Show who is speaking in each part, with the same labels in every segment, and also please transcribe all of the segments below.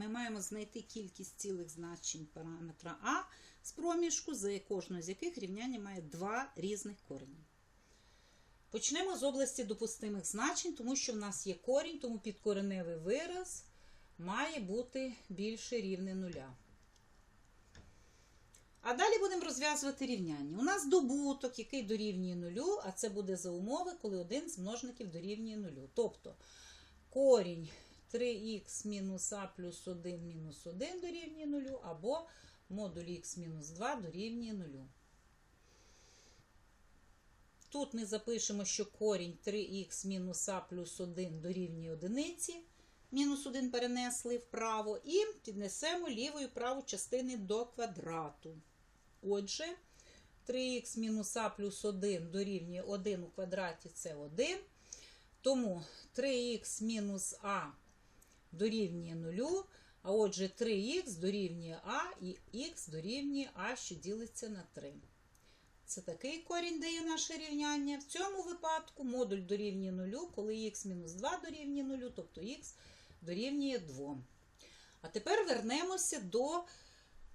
Speaker 1: ми маємо знайти кількість цілих значень параметра А з проміжку, за кожного з яких рівняння має два різних корені. Почнемо з області допустимих значень, тому що в нас є корінь, тому підкореневий вираз має бути більше рівне нуля. А далі будемо розв'язувати рівняння. У нас добуток, який дорівнює нулю, а це буде за умови, коли один з множників дорівнює нулю. Тобто корінь 3х мінус а плюс 1 мінус 1 дорівнює нулю, або модуль х мінус 2 дорівнює нулю. Тут ми запишемо, що корінь 3х мінус а плюс 1 дорівнює одиниці. Мінус 1 перенесли вправо і піднесемо ліву і праву частини до квадрату. Отже, 3х мінус а плюс 1 дорівнює 1 у квадраті це 1. Тому 3х мінус а дорівнює 0, а отже 3х дорівнює а і х дорівнює а, що ділиться на 3. Це такий корінь дає наше рівняння. В цьому випадку модуль дорівнює 0, коли х мінус 2 дорівнює 0, тобто х дорівнює 2. А тепер вернемося до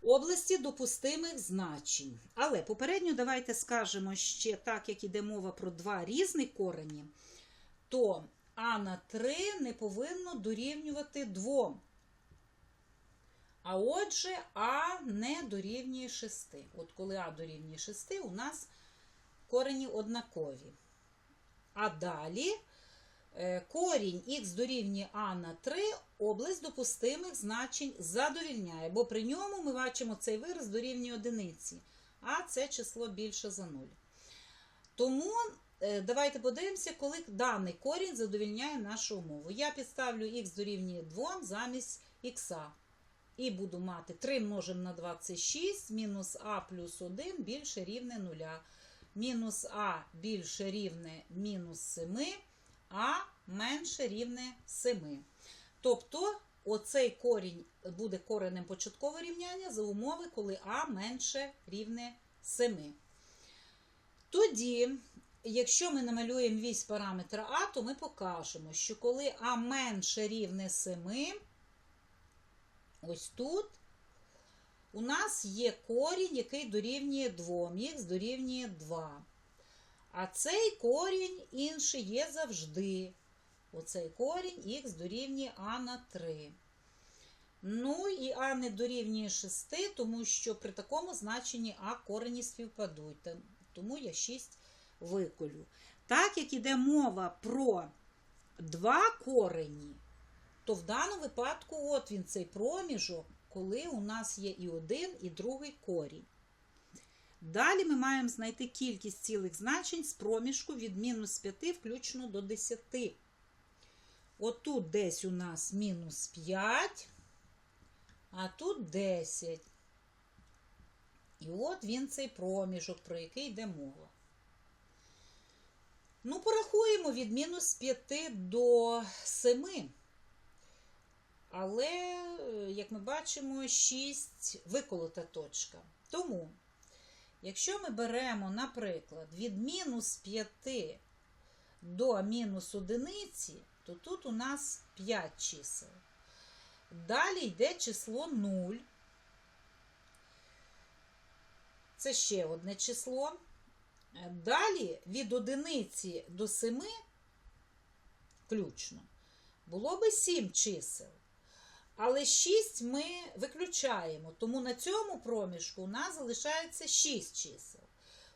Speaker 1: області допустимих значень. Але попередньо давайте скажемо ще, так як іде мова про два різні корені, то а на 3 не повинно дорівнювати 2. А отже, А не дорівнює 6. От коли А дорівнює 6, у нас корені однакові. А далі е, корінь х дорівнює А на 3, область допустимих значень задовільняє, бо при ньому ми бачимо цей вираз дорівнює одиниці, а це число більше за 0. Тому давайте подивимося, коли даний корінь задовільняє нашу умову. Я підставлю х дорівнює 2 замість х. І буду мати 3 множимо на 26, мінус а плюс 1 більше рівне 0. Мінус а більше рівне мінус 7, а менше рівне 7. Тобто оцей корінь буде коренем початкового рівняння за умови, коли а менше рівне 7. Тоді, якщо ми намалюємо вісь параметра а, то ми покажемо, що коли а менше рівне 7, ось тут у нас є корінь, який дорівнює 2, х дорівнює 2. А цей корінь інший є завжди. Оцей корінь х дорівнює а на 3. Ну і а не дорівнює 6, тому що при такому значенні а корені співпадуть. Тому я 6 виколю. Так як іде мова про два корені, то в даному випадку от він цей проміжок, коли у нас є і один, і другий корінь. Далі ми маємо знайти кількість цілих значень з проміжку від мінус 5 включно до 10. Отут десь у нас мінус 5, а тут 10. І от він цей проміжок, про який йде мова. Ну, порахуємо від мінус 5 до 7. Але, е, як ми бачимо, 6 виколота точка. Тому, якщо ми беремо, наприклад, від мінус 5 до мінус 1, то тут у нас 5 чисел. Далі йде число 0. Це ще одне число. Е, Далі від одиниці до 7 включно було би 7 чисел. Але 6 ми виключаємо, тому на цьому проміжку у нас залишається 6 чисел.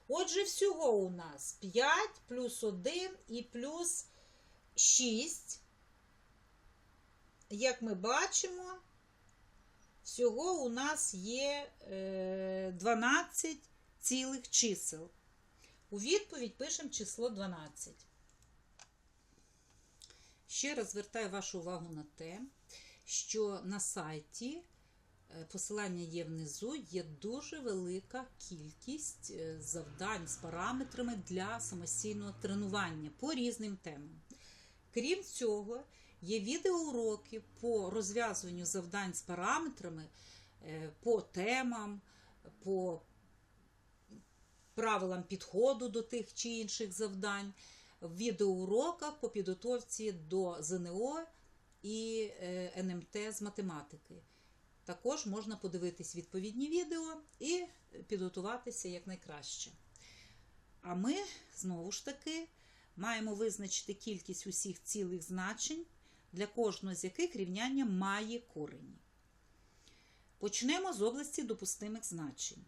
Speaker 1: Отже, всього у нас 5 плюс 1 і плюс 6. Як ми бачимо, всього у нас є е, 12 цілих чисел. У відповідь пишемо число 12. Ще раз звертаю вашу увагу на те, що на сайті е, посилання є внизу, є дуже велика кількість е, завдань з параметрами для самостійного тренування по різним темам. Крім цього, є відеоуроки по розв'язуванню завдань з параметрами е, по темам, по правилам підходу до тих чи інших завдань в відеоуроках по підготовці до ЗНО і е, НМТ з математики. Також можна подивитись відповідні відео і підготуватися якнайкраще. А ми, знову ж таки, маємо визначити кількість усіх цілих значень, для кожного з яких рівняння має корені. Почнемо з області допустимих значень.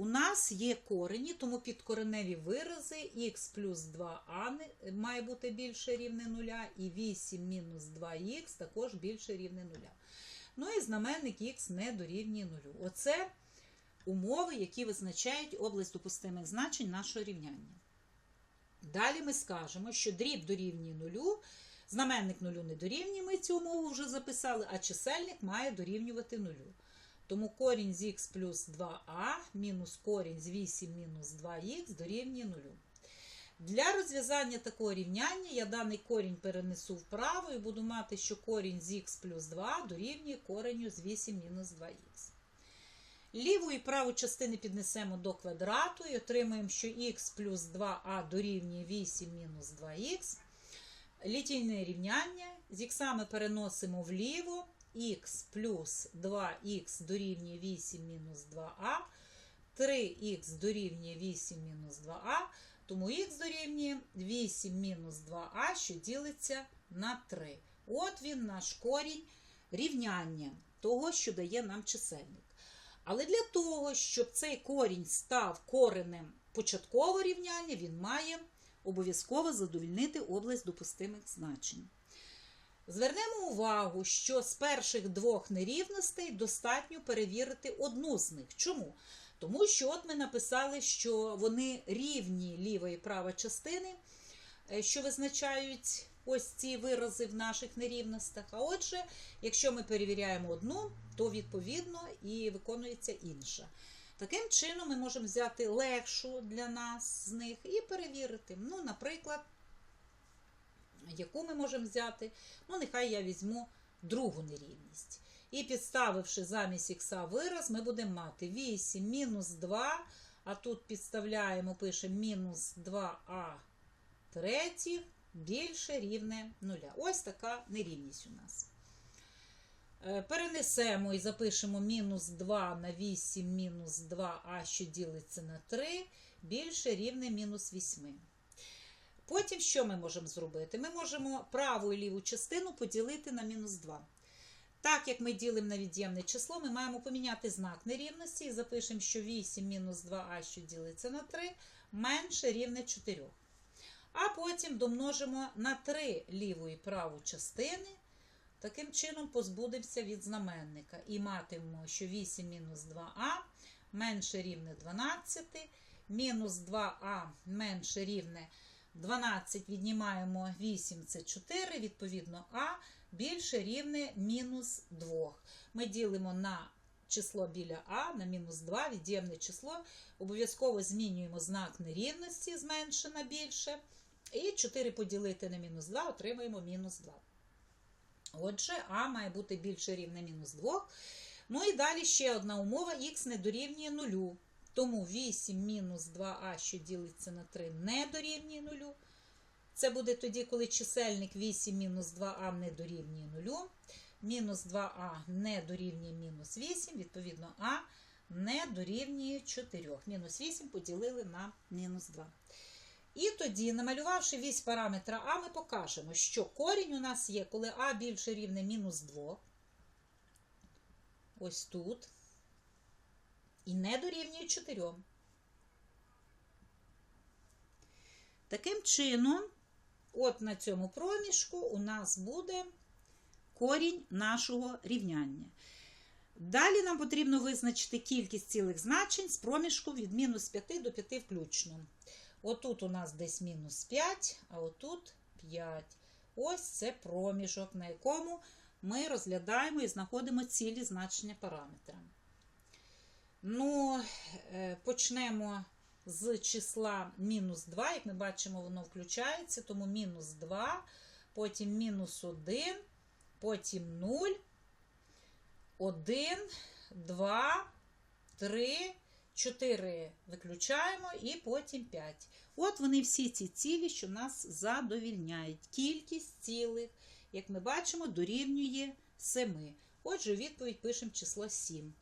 Speaker 1: У нас є корені, тому підкореневі вирази х плюс 2а має бути більше рівне 0, і 8 мінус 2х також більше рівне 0. Ну і знаменник х не дорівнює 0. Оце умови, які визначають область допустимих значень нашого рівняння. Далі ми скажемо, що дріб дорівнює 0, знаменник 0 не дорівнює, ми цю умову вже записали, а чисельник має дорівнювати 0. Тому корінь з х плюс 2а мінус корінь з 8 мінус 2х дорівнює 0. Для розв'язання такого рівняння я даний корінь перенесу вправо і буду мати, що корінь з х плюс 2 дорівнює коренню з 8 мінус 2х. Ліву і праву частини піднесемо до квадрату і отримаємо, що х плюс 2а дорівнює 8 мінус 2х. Літійне рівняння з іксами переносимо вліво, х плюс 2х дорівнює 8 мінус 2а, 3х дорівнює 8 мінус 2а, тому х дорівнює 8 мінус 2а, що ділиться на 3. От він наш корінь рівняння того, що дає нам чисельник. Але для того, щоб цей корінь став коренем початкового рівняння, він має обов'язково задовільнити область допустимих значень. Звернемо увагу, що з перших двох нерівностей достатньо перевірити одну з них. Чому? Тому що от ми написали, що вони рівні ліва і права частини, е, що визначають ось ці вирази в наших нерівностях. А отже, якщо ми перевіряємо одну, то відповідно і виконується інша. Таким чином, ми можемо взяти легшу для нас з них і перевірити. Ну, наприклад, яку ми можемо взяти? Ну, нехай я візьму другу нерівність. І підставивши замість х вираз, ми будемо мати 8 мінус 2, а тут підставляємо, пишемо мінус 2а третіх більше рівне 0. Ось така нерівність у нас. Е, Перенесемо і запишемо мінус 2 на 8 мінус 2а, що ділиться на 3, більше рівне мінус 8. Потім що ми можемо зробити? Ми можемо праву і ліву частину поділити на мінус 2. Так як ми ділимо на від'ємне число, ми маємо поміняти знак нерівності і запишемо, що 8 мінус 2а, що ділиться на 3, менше рівне 4. А потім домножимо на 3 ліву і праву частини. Таким чином позбудемося від знаменника. І матимемо, що 8 мінус 2а менше рівне 12, мінус 2а менше рівне 12, віднімаємо 8, це 4, відповідно, а більше рівне мінус 2. Ми ділимо на число біля а, на мінус 2, від'ємне число. Обов'язково змінюємо знак нерівності, зменше на більше. І 4 поділити на мінус 2, отримаємо мінус 2. Отже, а має бути більше рівне мінус 2. Ну і далі ще одна умова: х не дорівнює 0. Тому 8 мінус 2а, що ділиться на 3, не дорівнює 0. Це буде тоді, коли чисельник 8 мінус 2а не дорівнює 0. Мінус 2а не дорівнює мінус 8, відповідно, а не дорівнює 4. Мінус 8 поділили на мінус 2. І тоді, намалювавши вісь параметра А, ми покажемо, що корінь у нас є, коли А більше рівне мінус 2. Ось тут. І не дорівнює 4. Таким чином, от на цьому проміжку у нас буде корінь нашого рівняння. Далі нам потрібно визначити кількість цілих значень з проміжку від мінус 5 до 5 включно. Отут у нас десь мінус 5, а отут 5. Ось це проміжок, на якому ми розглядаємо і знаходимо цілі значення параметра. Ну, е, почнемо з числа мінус 2. Як ми бачимо, воно включається, тому мінус 2, потім мінус 1, потім 0, 1, 2, 3, 4 виключаємо і потім 5. От вони всі ці цілі, що нас задовільняють. Кількість цілих як ми бачимо, дорівнює 7. Отже, відповідь пишемо число 7.